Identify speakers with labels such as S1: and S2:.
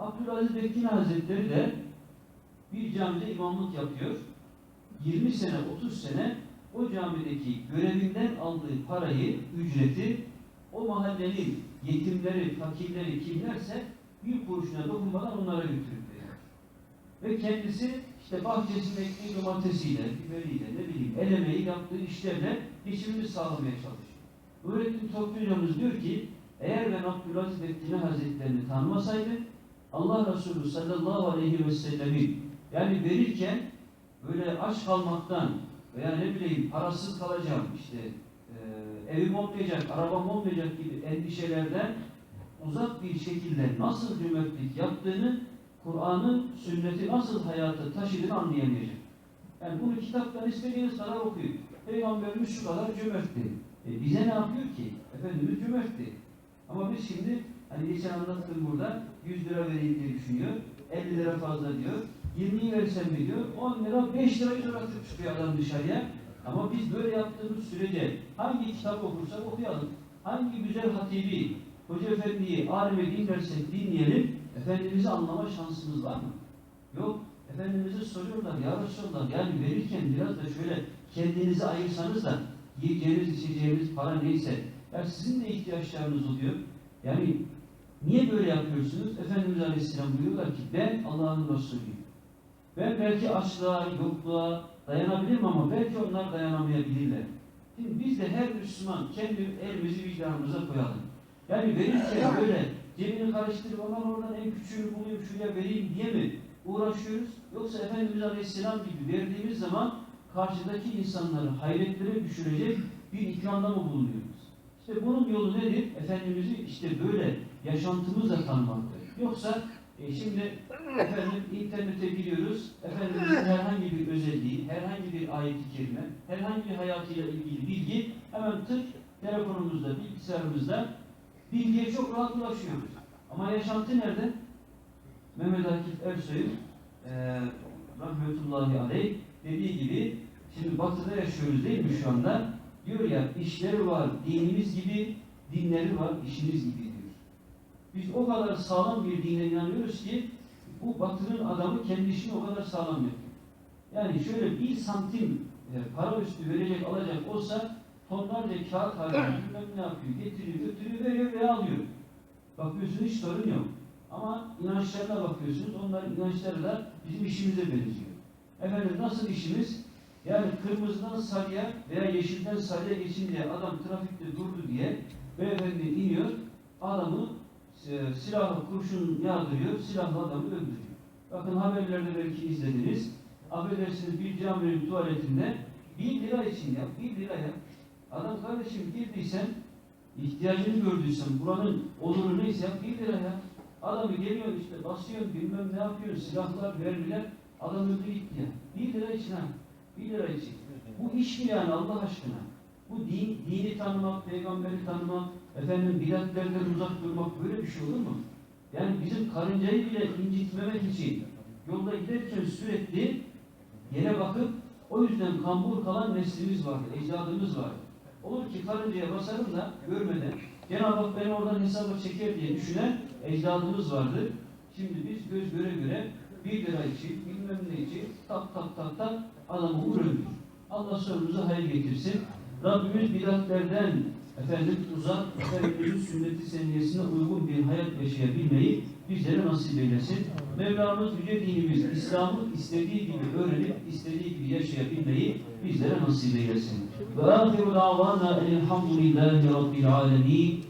S1: Abdülaziz Bekir Hazretleri de bir camide imamlık yapıyor. 20 sene, 30 sene o camideki görevinden aldığı parayı, ücreti o mahallenin yetimleri, fakirleri kimlerse bir kuruşuna dokunmadan onlara götürüp veriyor. Ve kendisi işte bahçesinde ektiği domatesiyle, biberiyle, ne bileyim el emeği yaptığı işlerle geçimini sağlamaya çalışıyor. Nurettin Topçu diyor ki eğer ben Abdülaziz Bektaşi Hazretlerini tanımasaydım Allah Resulü sallallahu aleyhi ve sellemin yani verirken böyle aç kalmaktan veya ne bileyim parasız kalacağım işte e, evim olmayacak, arabam olmayacak gibi endişelerden uzak bir şekilde nasıl cömertlik yaptığını Kur'an'ın sünneti nasıl hayata taşıdığını anlayamayacak. Yani bunu kitaptan istediğiniz kadar okuyun. Peygamberimiz şu kadar cömertti. E bize ne yapıyor ki? Efendimiz cömertti. Ama biz şimdi hani geçen anlattım burada 100 lira vereyim diye düşünüyor. 50 lira fazla diyor. 20'yi versem mi diyor. 10 lira 5 lirayı bırakıp çıkıyor adam dışarıya. Ama biz böyle yaptığımız sürece hangi kitap okursak okuyalım. Hangi güzel hatibi, hoca efendiyi, alime dinlersek dinleyelim. Efendimiz'i anlama şansımız var mı? Yok. Efendimiz'e soruyorlar ya Resulallah yani verirken biraz da şöyle kendinizi ayırsanız da yiyeceğiniz, içeceğiniz para neyse ya sizin de ihtiyaçlarınız oluyor. Yani niye böyle yapıyorsunuz? Efendimiz Aleyhisselam buyuruyorlar ki ben Allah'ın Resulüyüm. Ben belki açlığa, yokluğa dayanabilirim ama belki onlar dayanamayabilirler. Şimdi biz de her Müslüman kendi elimizi vicdanımıza koyalım. Yani verirken böyle cebini karıştırıp aman oradan en küçüğünü bulayım şuraya vereyim diye mi uğraşıyoruz? Yoksa Efendimiz Aleyhisselam gibi verdiğimiz zaman karşıdaki insanları hayretlere düşürecek bir ikramda mı bulunuyoruz? İşte bunun yolu nedir? Efendimiz'i işte böyle yaşantımızla tanımaktır. Yoksa e, şimdi efendim internete giriyoruz, Efendimiz'in herhangi bir özelliği, herhangi bir ayet-i kerime, herhangi bir hayatıyla ilgili bilgi hemen tık telefonumuzda, bilgisayarımızda bilgiye çok rahat ulaşıyoruz. Ama yaşantı nerede? Mehmet Akif Ersoy'un e, rahmetullahi aleyh dediği gibi şimdi batıda yaşıyoruz değil mi şu anda? Diyor ya işleri var dinimiz gibi, dinleri var işimiz gibi diyor. Biz o kadar sağlam bir dine inanıyoruz ki bu batının adamı kendi işini o kadar sağlam yapıyor. Yani şöyle bir santim e, para üstü verecek alacak olsa tonlarca kağıt harcıyor, ne yapıyor, getiriyor, götürüyor, veriyor veya alıyor. Bakıyorsun hiç sorun yok. Ama inançlarına bakıyorsunuz, onların inançları da bizim işimize benziyor. Efendim nasıl işimiz? Yani kırmızıdan sarıya veya yeşilden sarıya geçin diye adam trafikte durdu diye beyefendi iniyor, adamı e, silahlı kurşun yağdırıyor, silahlı adamı öldürüyor. Bakın haberlerde belki izlediniz. Affedersiniz bir caminin tuvaletinde bir lira için yap, bir lira yap. Adam kardeşim girdiysen, ihtiyacını gördüysen, buranın oluru neyse yap, bir lira yap. Adamı geliyor işte basıyor, bilmem ne yapıyor, silahlar, vergiler, adam öldü gitti ya. Bir lira için ha, bir lira için. Bu iş mi yani Allah aşkına? Bu din, dini tanımak, peygamberi tanımak, efendim bidatlerden uzak durmak böyle bir şey olur mu? Yani bizim karıncayı bile incitmemek için yolda giderken sürekli yere bakıp o yüzden kambur kalan neslimiz vardı, ecdadımız vardı. Olur ki karıncaya basarım da görmeden Cenab-ı Hak beni oradan hesaba çeker diye düşünen ecdadımız vardı. Şimdi biz göz göre göre bir lira için, bilmem ne için tak tak tak tak adamı vuruyoruz. Allah sonumuza hayır getirsin. Rabbimiz bidatlerden efendim uzak, Efendimizin sünneti seniyesine uygun bir hayat yaşayabilmeyi bizlere nasip eylesin. Mevlamız yüce dinimiz, İslam'ı istediği gibi öğrenip, istediği gibi yaşayabilmeyi bizlere nasip eylesin. Ve ahiru davana elhamdülillahi rabbil alemin.